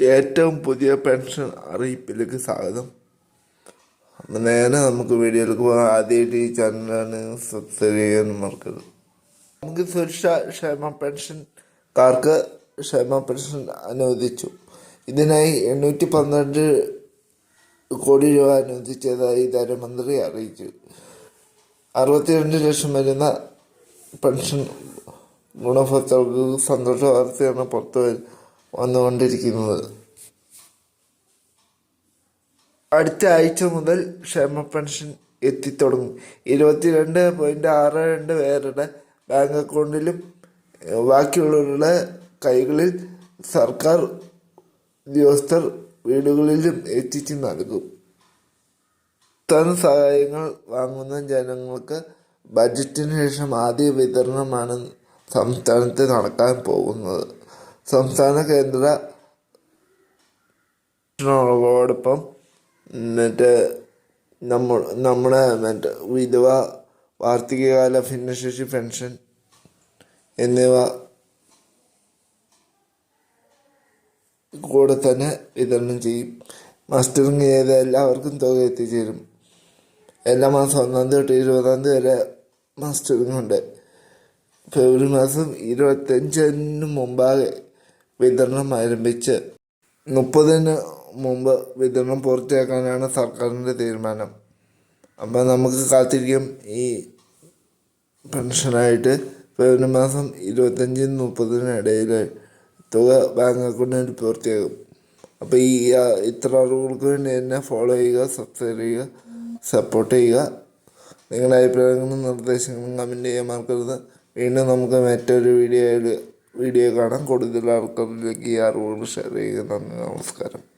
ഏറ്റവും പുതിയ പെൻഷൻ അറിയിപ്പിലേക്ക് സ്വാഗതം. നേരെ നമുക്ക് വീഡിയോയിലേക്ക് പോകാം. ആദ്യമായിട്ട് ഈ ചാനലാണ് സബ്സ്ക്രൈബ് ചെയ്യാൻ മറക്കരുത്. നമുക്ക് സുരക്ഷ ക്ഷേമ പെൻഷൻകാർക്ക് ക്ഷേമ പെൻഷൻ അനുവദിച്ചു. ഇതിനായി എണ്ണൂറ്റി പന്ത്രണ്ട് കോടി രൂപ അനുവദിച്ചതായി ധനമന്ത്രി അറിയിച്ചു. അറുപത്തിരണ്ട് ലക്ഷം വരുന്ന പെൻഷൻ ഗുണഭോക്താക്കൾക്ക് സന്തോഷ വാർത്തയാണ് പുറത്തു വ- വന്നുകൊണ്ടിരിക്കുന്നത്. അടുത്ത ആഴ്ച മുതൽ ക്ഷേമ പെൻഷൻ എത്തിത്തുടങ്ങും. ഇരുപത്തിരണ്ട് പോയിന്റ് ആറ് രണ്ട് പേരുടെ ബാങ്ക് അക്കൗണ്ടിലും ബാക്കിയുള്ളവരുടെ കൈകളിൽ സർക്കാർ ഉദ്യോഗസ്ഥർ വീടുകളിലും എത്തിച്ചു നൽകും. ധനസഹായങ്ങൾ വാങ്ങുന്ന ജനങ്ങൾക്ക് ബജറ്റിന് ശേഷം ആദ്യ വിതരണമാണ് സംസ്ഥാനത്ത് നടക്കാൻ പോകുന്നത്. സംസ്ഥാന കേന്ദ്ര ോടൊപ്പം മറ്റേ നമ്മ നമ്മുടെ മറ്റേ വിധവ വാർഷികകാല ഭിന്നശേഷി പെൻഷൻ എന്നിവ കൂടെ തന്നെ വിതരണം ചെയ്യും. മസ്റ്ററിങ് ചെയ്ത എല്ലാവർക്കും തുക എത്തിച്ചേരും. എല്ലാ മാസം ഒന്നാം തീയതി തൊട്ട് ഇരുപതാം തീയതി വരെ മസ്റ്ററിങ് ഉണ്ട്. ഫെബ്രുവരി മാസം ഇരുപത്തഞ്ചിന് മുമ്പാകെ വിതരണം ആരംഭിച്ച് മുപ്പതിന് മുമ്പ് വിതരണം പൂർത്തിയാക്കാനാണ് സർക്കാരിന്റെ തീരുമാനം. അപ്പം നമുക്ക് കാത്തിരിക്കും. ഈ പെൻഷനായിട്ട് ഫെബ്രുവരി മാസം ഇരുപത്തഞ്ചിന് മുപ്പതിന് ഇടയിൽ തുക ബാങ്ക് അക്കൗണ്ടിൽ പൂർത്തിയാകും. അപ്പോൾ ഈ ഇത്ര അറിവുകൾക്ക് വേണ്ടി എന്നെ ഫോളോ ചെയ്യുക സബ്സ്ക്രൈബ് ചെയ്യുക സപ്പോർട്ട് ചെയ്യുക. നിങ്ങളുടെ അഭിപ്രായങ്ങളും നിർദ്ദേശങ്ങളും കമന്റ് ചെയ്യാൻ മറക്കരുത്. വീണ്ടും നമുക്ക് മറ്റൊരു വീഡിയോയിൽ വീഡിയോ കാണാൻ കൂടുതൽ ആൾക്കാരിലേക്ക് ഈ അറിവുകൾ ഷെയർ ചെയ്യുക. നന്ദി നമസ്കാരം.